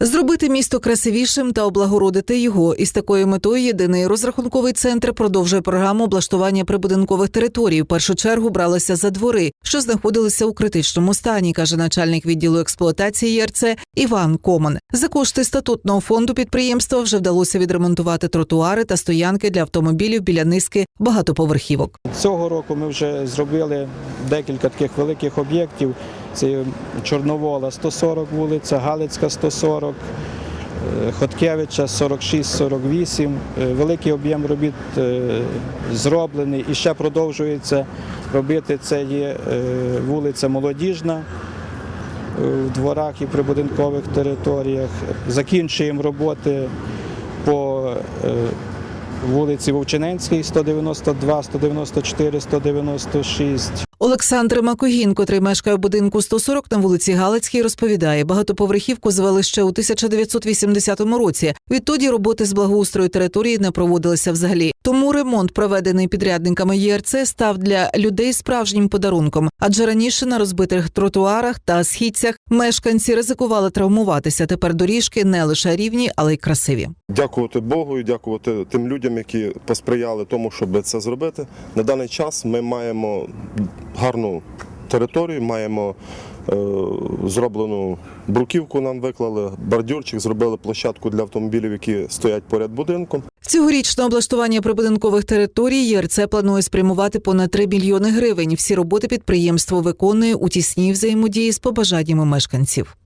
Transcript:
Зробити місто красивішим та облагородити його. Із такою метою єдиний розрахунковий центр продовжує програму облаштування прибудинкових територій. В першу чергу бралися за двори, що знаходилися у критичному стані, каже начальник відділу експлуатації ЄРЦ Іван Коман. За кошти статутного фонду підприємства вже вдалося відремонтувати тротуари та стоянки для автомобілів біля низки багатоповерхівок. Цього року ми вже зробили декілька таких великих об'єктів. Це Чорновола 140 вулиця, Галицька 140, е, Хоткевича 46-48. Е, Великий об'єм робіт е, зроблений і ще продовжується робити. Це є вулиця Молодіжна в дворах і прибудинкових територіях. Закінчуємо роботи по вулиці Вовчиненській 192, 194, 196. Олександр Макогін, котрий мешкає в будинку 140 на вулиці Галицькій, розповідає, багатоповерхівку звели ще у 1980 році. Відтоді роботи з благоустрою території не проводилися взагалі. Тому ремонт, проведений підрядниками ЄРЦ, став для людей справжнім подарунком. Адже раніше на розбитих тротуарах та східцях мешканці ризикували травмуватися. Тепер доріжки не лише рівні, але й красиві. Дякувати Богу і дякувати тим людям, які посприяли тому, щоб це зробити. На даний час ми маємо гарну територію, маємо е, зроблену бруківку, нам виклали, бордюрчик, зробили площадку для автомобілів, які стоять поряд будинком. Цьогорічне облаштування прибудинкових територій ЄРЦ планує спрямувати понад 3 мільйони гривень. Всі роботи підприємство виконує у тісній взаємодії з побажаннями мешканців.